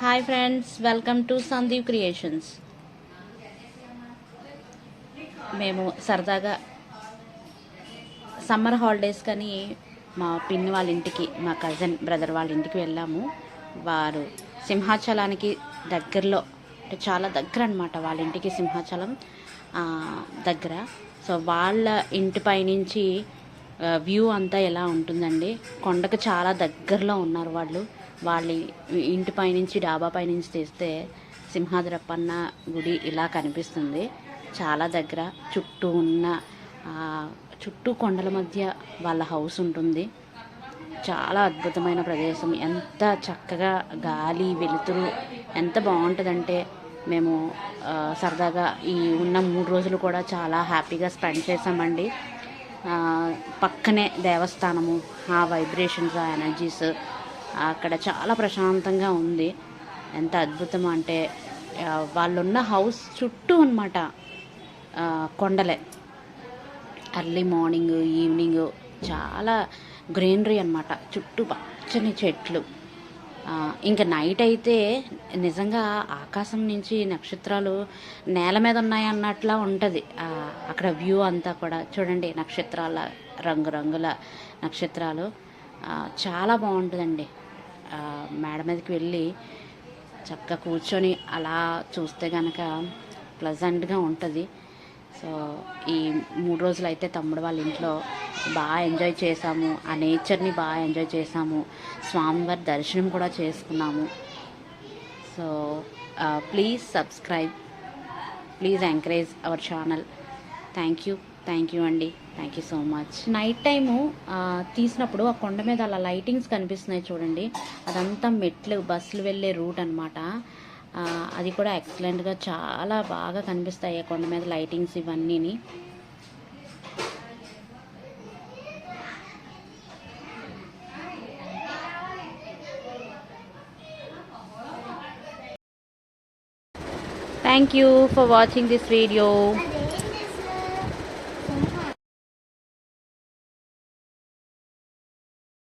Hi friends welcome to Sandeep creations మేము సరదాగా summer holidays కానీ మా పిన్ని వాళ్ళ ఇంటికి మా కజిన్ బ్రదర్ వాళ్ళ ఇంటికి వెళ్ళాము. వారు సింహాచలానికి దగ్గరలో అంటే చాలా దగ్గర అనమాట వాళ్ళ ఇంటికి సింహాచలం దగ్గర. సో వాళ్ళ ఇంటి పైనుంచి వ్యూ అంతా ఎలా ఉంటుందండి? కొండకు చాలా దగ్గరలో ఉన్నారు వాళ్ళు. వాళ్ళ ఇంటి పైనుంచి డాబా పైనుంచి తీస్తే సింహాద్రప్పన్న గుడి ఇలా కనిపిస్తుంది. చాలా దగ్గర చుట్టూ ఉన్న చుట్టూ కొండల మధ్య వాళ్ళ హౌస్ ఉంటుంది. చాలా అద్భుతమైన ప్రదేశం. ఎంత చక్కగా గాలి వెలుతురు ఎంత బాగుంటుందంటే మేము సరదాగా ఈ ఉన్న మూడు రోజులు కూడా చాలా హ్యాపీగా స్పెండ్ చేసామండి పక్కనే దేవస్థానము ఆ వైబ్రేషన్స్ ఆ ఎనర్జీస్ అక్కడ చాలా ప్రశాంతంగా ఉంది. ఎంత అద్భుతం అంటే వాళ్ళున్న హౌస్ చుట్టూ అనమాట కొండలే. అర్లీ మార్నింగ్ ఈవినింగ్ చాలా గ్రీనరీ అనమాట చుట్టూ పచ్చని చెట్లు. ఇంకా నైట్ అయితే నిజంగా ఆకాశం నుంచి నక్షత్రాలు నేల మీద ఉన్నాయన్నట్లా ఉంటుంది. అక్కడ వ్యూ అంతా కూడా చూడండి నక్షత్రాల రంగురంగుల నక్షత్రాలు. చాలా బాగుంటుందండి. మేడ మీదకి వెళ్ళి చక్కగా కూర్చొని అలా చూస్తే కనుక ప్లజెంట్గా ఉంటుంది. సో ఈ మూడు రోజులు అయితే తమ్ముడు వాళ్ళ ఇంట్లో బాగా ఎంజాయ్ చేసాము ఆ నేచర్ని బాగా ఎంజాయ్ చేసాము స్వామివారి దర్శనం కూడా చేసుకున్నాము. So please subscribe please encourage our channel thank you thank you అండి. Thank you so much. Night time తీసినప్పుడు ఆ కొండ మీద అలా లైటింగ్స్ కనిపిస్తున్నాయి చూడండి. అదంతా మెట్లు బస్సులు వెళ్ళే రూట్ అనమాట అది కూడా ఎక్సలెంట్గా చాలా బాగా కనిపిస్తాయి ఆ కొండ మీద లైటింగ్స్ ఇవన్నీని. Thank you for watching this video